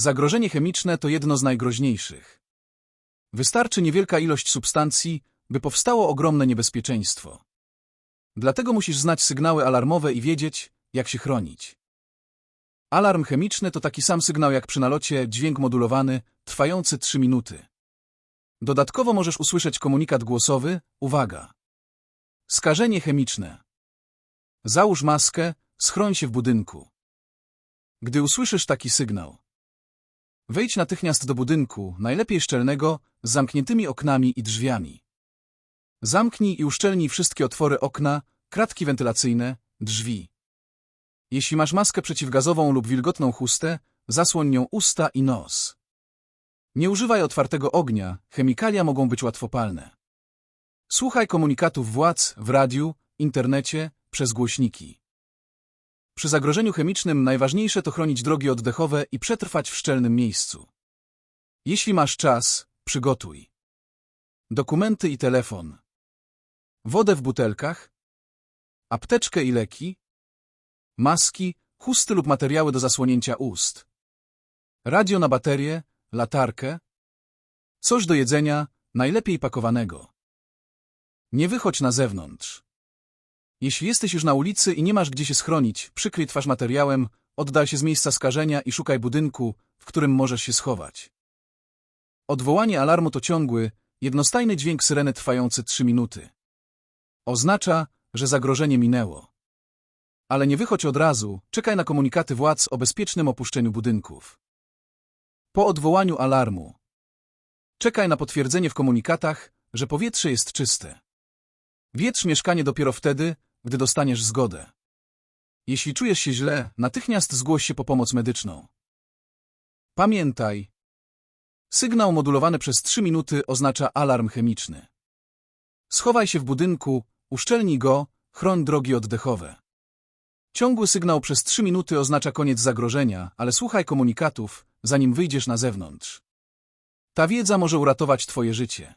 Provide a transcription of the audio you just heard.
Zagrożenie chemiczne to jedno z najgroźniejszych. Wystarczy niewielka ilość substancji, by powstało ogromne niebezpieczeństwo. Dlatego musisz znać sygnały alarmowe i wiedzieć, jak się chronić. Alarm chemiczny to taki sam sygnał jak przy nalocie dźwięk modulowany, trwający 3 minuty. Dodatkowo możesz usłyszeć komunikat głosowy, uwaga. Skażenie chemiczne. Załóż maskę, schroń się w budynku. Gdy usłyszysz taki sygnał, wejdź natychmiast do budynku, najlepiej szczelnego, z zamkniętymi oknami i drzwiami. Zamknij i uszczelnij wszystkie otwory okna, kratki wentylacyjne, drzwi. Jeśli masz maskę przeciwgazową lub wilgotną chustę, zasłoń nią usta i nos. Nie używaj otwartego ognia, chemikalia mogą być łatwopalne. Słuchaj komunikatów władz w radiu, internecie, przez głośniki. Przy zagrożeniu chemicznym najważniejsze to chronić drogi oddechowe i przetrwać w szczelnym miejscu. Jeśli masz czas, przygotuj. Dokumenty i telefon. Wodę w butelkach. Apteczkę i leki. Maski, chusty lub materiały do zasłonięcia ust. Radio na baterię, latarkę. Coś do jedzenia, najlepiej pakowanego. Nie wychodź na zewnątrz. Jeśli jesteś już na ulicy i nie masz gdzie się schronić, przykryj twarz materiałem, oddal się z miejsca skażenia i szukaj budynku, w którym możesz się schować. Odwołanie alarmu to ciągły, jednostajny dźwięk syreny trwający 3 minuty. Oznacza, że zagrożenie minęło. Ale nie wychodź od razu, czekaj na komunikaty władz o bezpiecznym opuszczeniu budynków. Po odwołaniu alarmu. Czekaj na potwierdzenie w komunikatach, że powietrze jest czyste. Wietrz mieszkanie dopiero wtedy, gdy dostaniesz zgodę. Jeśli czujesz się źle, natychmiast zgłoś się po pomoc medyczną. Pamiętaj, sygnał modulowany przez 3 minuty oznacza alarm chemiczny. Schowaj się w budynku, uszczelnij go, chroń drogi oddechowe. Ciągły sygnał przez 3 minuty oznacza koniec zagrożenia, ale słuchaj komunikatów, zanim wyjdziesz na zewnątrz. Ta wiedza może uratować Twoje życie.